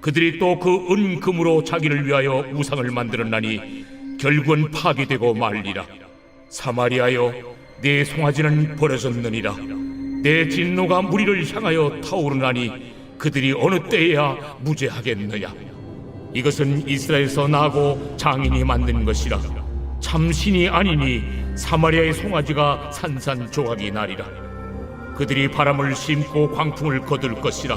그들이 또 그 은금으로 자기를 위하여 우상을 만들었나니 결국은 파괴되고 말리라. 사마리아여 내 송아지는 버려졌느니라. 내 진노가 무리를 향하여 타오르나니 그들이 어느 때에야 무죄하겠느냐. 이것은 이스라엘에서 나고 장인이 만든 것이라. 참 신이 아니니 사마리아의 송아지가 산산조각이 나리라. 그들이 바람을 심고 광풍을 거둘 것이라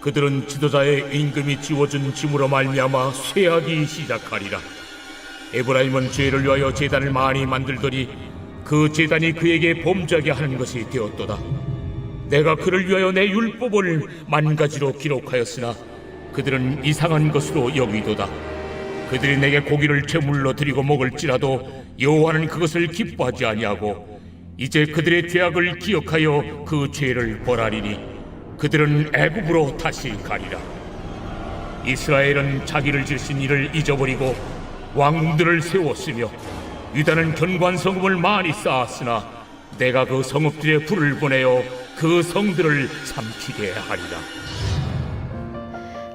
그들은 지도자의 임금이 지워준 짐으로 말미암아 쇠하기 시작하리라. 에브라임은 죄를 위하여 제단을 많이 만들더니 그 제단이 그에게 범죄하게 하는 것이 되었도다. 내가 그를 위하여 내 율법을 만 가지로 기록하였으나 그들은 이상한 것으로 여기도다. 그들이 내게 고기를 제물로 드리고 먹을지라도 여호와는 그것을 기뻐하지 아니하고 이제 그들의 죄악을 기억하여 그 죄를 벌하리니 그들은 애굽으로 다시 가리라. 이스라엘은 자기를 지으신 이를 잊어버리고 왕들을 세웠으며 유다는 견고한 성읍을 많이 쌓았으나 내가 그 성읍들에 불을 보내어 그 성들을 삼키게 하리라.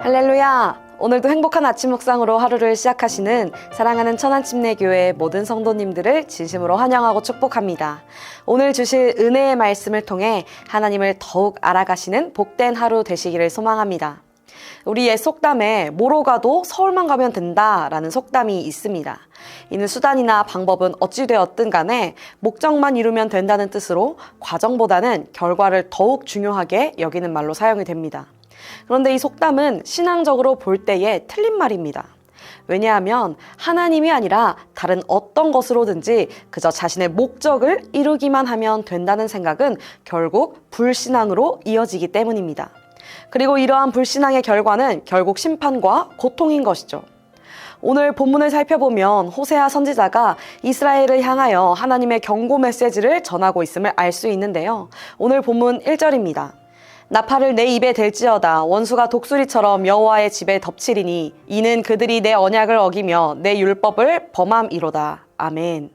할렐루야! 오늘도 행복한 아침 묵상으로 하루를 시작하시는 사랑하는 천안침례교회 모든 성도님들을 진심으로 환영하고 축복합니다. 오늘 주실 은혜의 말씀을 통해 하나님을 더욱 알아가시는 복된 하루 되시기를 소망합니다. 우리의 속담에 뭐로 가도 서울만 가면 된다라는 속담이 있습니다. 이는 수단이나 방법은 어찌되었든 간에 목적만 이루면 된다는 뜻으로 과정보다는 결과를 더욱 중요하게 여기는 말로 사용이 됩니다. 그런데 이 속담은 신앙적으로 볼 때에 틀린 말입니다. 왜냐하면 하나님이 아니라 다른 어떤 것으로든지 그저 자신의 목적을 이루기만 하면 된다는 생각은 결국 불신앙으로 이어지기 때문입니다. 그리고 이러한 불신앙의 결과는 결국 심판과 고통인 것이죠. 오늘 본문을 살펴보면 호세아 선지자가 이스라엘을 향하여 하나님의 경고 메시지를 전하고 있음을 알 수 있는데요. 오늘 본문 1절입니다. 나팔을 내 입에 댈지어다 원수가 독수리처럼 여호와의 집에 덮치리니 이는 그들이 내 언약을 어기며 내 율법을 범함이로다. 아멘.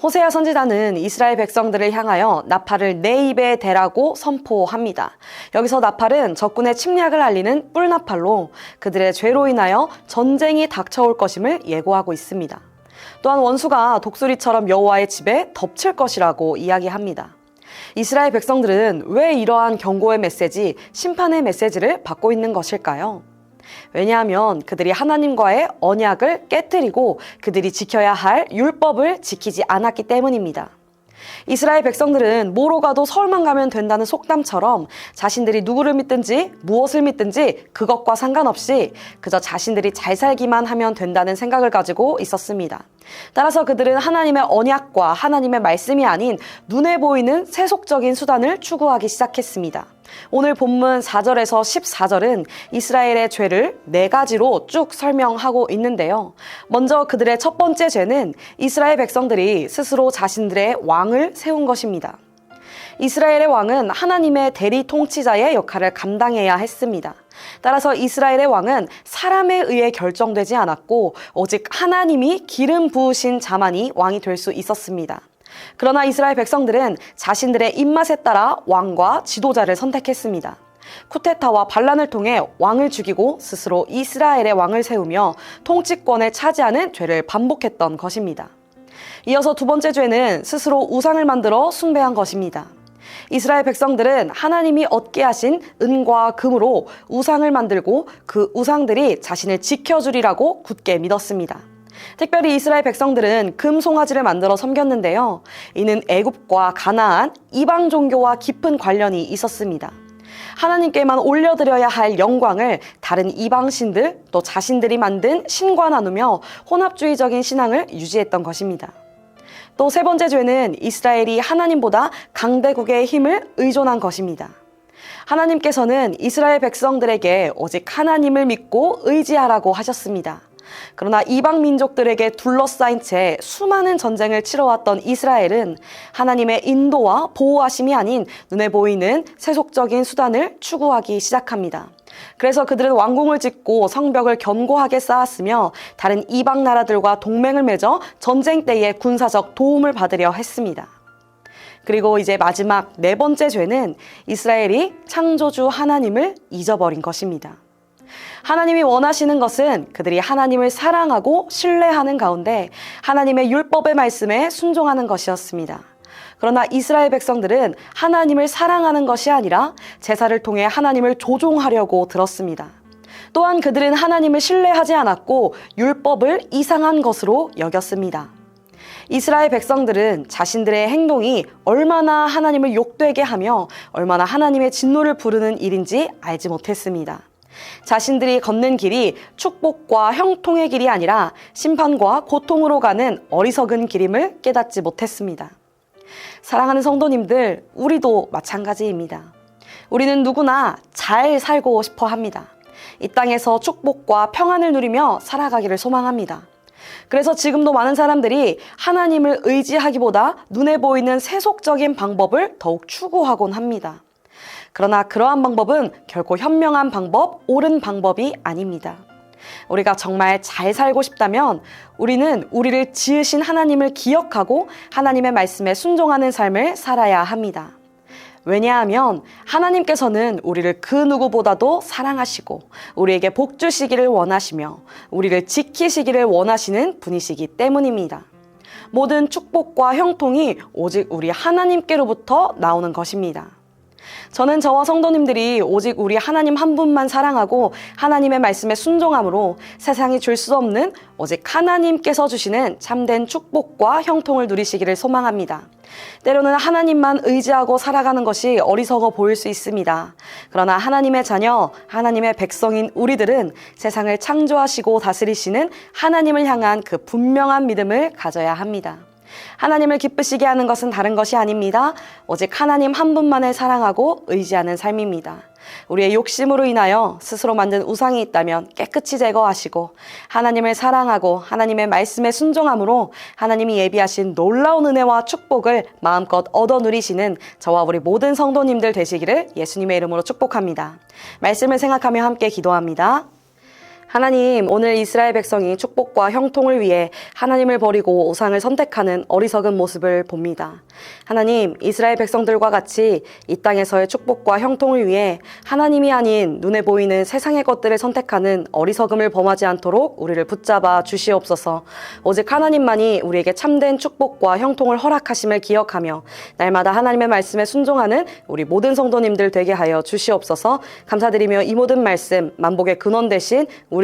호세아 선지자는 이스라엘 백성들을 향하여 나팔을 내 입에 대라고 선포합니다. 여기서 나팔은 적군의 침략을 알리는 뿔나팔로 그들의 죄로 인하여 전쟁이 닥쳐올 것임을 예고하고 있습니다. 또한 원수가 독수리처럼 여호와의 집에 덮칠 것이라고 이야기합니다. 이스라엘 백성들은 왜 이러한 경고의 메시지, 심판의 메시지를 받고 있는 것일까요? 왜냐하면 그들이 하나님과의 언약을 깨뜨리고 그들이 지켜야 할 율법을 지키지 않았기 때문입니다. 이스라엘 백성들은 뭐로 가도 서울만 가면 된다는 속담처럼 자신들이 누구를 믿든지 무엇을 믿든지 그것과 상관없이 그저 자신들이 잘 살기만 하면 된다는 생각을 가지고 있었습니다. 따라서 그들은 하나님의 언약과 하나님의 말씀이 아닌 눈에 보이는 세속적인 수단을 추구하기 시작했습니다. 오늘 본문 4절에서 14절은 이스라엘의 죄를 네 가지로 쭉 설명하고 있는데요. 먼저 그들의 첫 번째 죄는 이스라엘 백성들이 스스로 자신들의 왕을 세운 것입니다. 이스라엘의 왕은 하나님의 대리 통치자의 역할을 감당해야 했습니다. 따라서 이스라엘의 왕은 사람에 의해 결정되지 않았고 오직 하나님이 기름 부으신 자만이 왕이 될 수 있었습니다. 그러나 이스라엘 백성들은 자신들의 입맛에 따라 왕과 지도자를 선택했습니다. 쿠테타와 반란을 통해 왕을 죽이고 스스로 이스라엘의 왕을 세우며 통치권을 차지하는 죄를 반복했던 것입니다. 이어서 두 번째 죄는 스스로 우상을 만들어 숭배한 것입니다. 이스라엘 백성들은 하나님이 얻게 하신 은과 금으로 우상을 만들고 그 우상들이 자신을 지켜주리라고 굳게 믿었습니다. 특별히 이스라엘 백성들은 금 송아지를 만들어 섬겼는데요. 이는 애굽과 가나안, 이방 종교와 깊은 관련이 있었습니다. 하나님께만 올려드려야 할 영광을 다른 이방신들 또 자신들이 만든 신과 나누며 혼합주의적인 신앙을 유지했던 것입니다. 또 세 번째 죄는 이스라엘이 하나님보다 강대국의 힘을 의존한 것입니다. 하나님께서는 이스라엘 백성들에게 오직 하나님을 믿고 의지하라고 하셨습니다. 그러나 이방 민족들에게 둘러싸인 채 수많은 전쟁을 치러왔던 이스라엘은 하나님의 인도와 보호하심이 아닌 눈에 보이는 세속적인 수단을 추구하기 시작합니다. 그래서 그들은 왕궁을 짓고 성벽을 견고하게 쌓았으며 다른 이방 나라들과 동맹을 맺어 전쟁 때에 군사적 도움을 받으려 했습니다. 그리고 이제 마지막 네 번째 죄는 이스라엘이 창조주 하나님을 잊어버린 것입니다. 하나님이 원하시는 것은 그들이 하나님을 사랑하고 신뢰하는 가운데 하나님의 율법의 말씀에 순종하는 것이었습니다. 그러나 이스라엘 백성들은 하나님을 사랑하는 것이 아니라 제사를 통해 하나님을 조종하려고 들었습니다. 또한 그들은 하나님을 신뢰하지 않았고 율법을 이상한 것으로 여겼습니다. 이스라엘 백성들은 자신들의 행동이 얼마나 하나님을 욕되게 하며 얼마나 하나님의 진노를 부르는 일인지 알지 못했습니다. 자신들이 걷는 길이 축복과 형통의 길이 아니라 심판과 고통으로 가는 어리석은 길임을 깨닫지 못했습니다. 사랑하는 성도님들, 우리도 마찬가지입니다. 우리는 누구나 잘 살고 싶어 합니다. 이 땅에서 축복과 평안을 누리며 살아가기를 소망합니다. 그래서 지금도 많은 사람들이 하나님을 의지하기보다 눈에 보이는 세속적인 방법을 더욱 추구하곤 합니다. 그러나 그러한 방법은 결코 현명한 방법, 옳은 방법이 아닙니다. 우리가 정말 잘 살고 싶다면 우리는 우리를 지으신 하나님을 기억하고 하나님의 말씀에 순종하는 삶을 살아야 합니다. 왜냐하면 하나님께서는 우리를 그 누구보다도 사랑하시고 우리에게 복 주시기를 원하시며 우리를 지키시기를 원하시는 분이시기 때문입니다. 모든 축복과 형통이 오직 우리 하나님께로부터 나오는 것입니다. 저는 저와 성도님들이 오직 우리 하나님 한 분만 사랑하고 하나님의 말씀에 순종함으로 세상이 줄 수 없는 오직 하나님께서 주시는 참된 축복과 형통을 누리시기를 소망합니다. 때로는 하나님만 의지하고 살아가는 것이 어리석어 보일 수 있습니다. 그러나 하나님의 자녀, 하나님의 백성인 우리들은 세상을 창조하시고 다스리시는 하나님을 향한 그 분명한 믿음을 가져야 합니다. 하나님을 기쁘시게 하는 것은 다른 것이 아닙니다. 오직 하나님 한 분만을 사랑하고 의지하는 삶입니다. 우리의 욕심으로 인하여 스스로 만든 우상이 있다면 깨끗이 제거하시고 하나님을 사랑하고 하나님의 말씀에 순종함으로 하나님이 예비하신 놀라운 은혜와 축복을 마음껏 얻어 누리시는 저와 우리 모든 성도님들 되시기를 예수님의 이름으로 축복합니다. 말씀을 생각하며 함께 기도합니다. 하나님, 오늘 이스라엘 백성이 축복과 형통을 위해 하나님을 버리고 우상을 선택하는 어리석은 모습을 봅니다. 하나님, 이스라엘 백성들과 같이 이 땅에서의 축복과 형통을 위해 하나님이 아닌 눈에 보이는 세상의 것들을 선택하는 어리석음을 범하지 않도록 우리를 붙잡아 주시옵소서. 오직 하나님만이 우리에게 참된 축복과 형통을 허락하심을 기억하며 날마다 하나님의 말씀에 순종하는 우리 모든 성도님들 되게 하여 주시옵소서. 감사드리며 이 모든 말씀 만복의 근원 대신 우리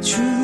去。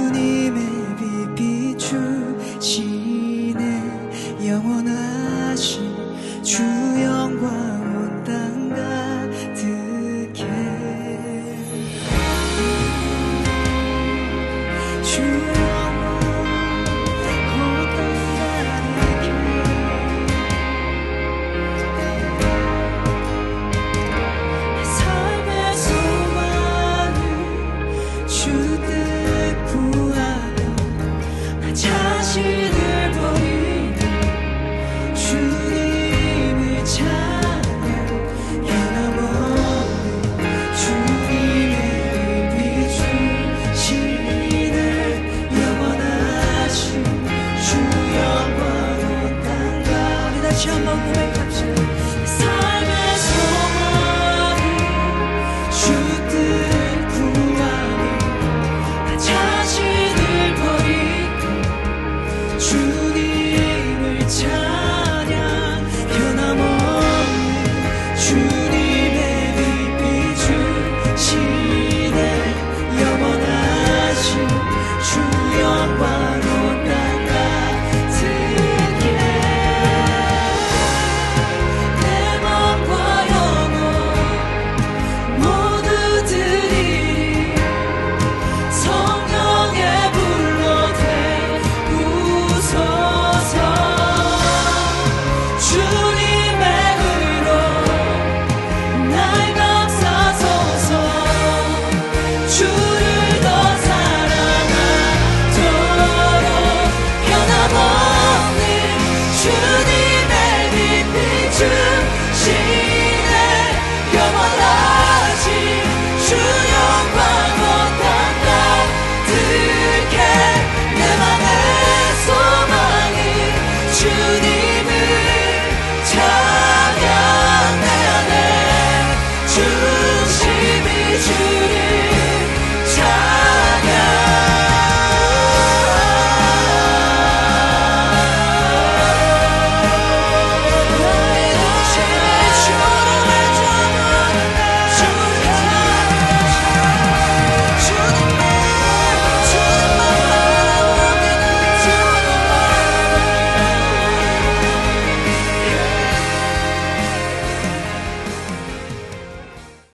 true.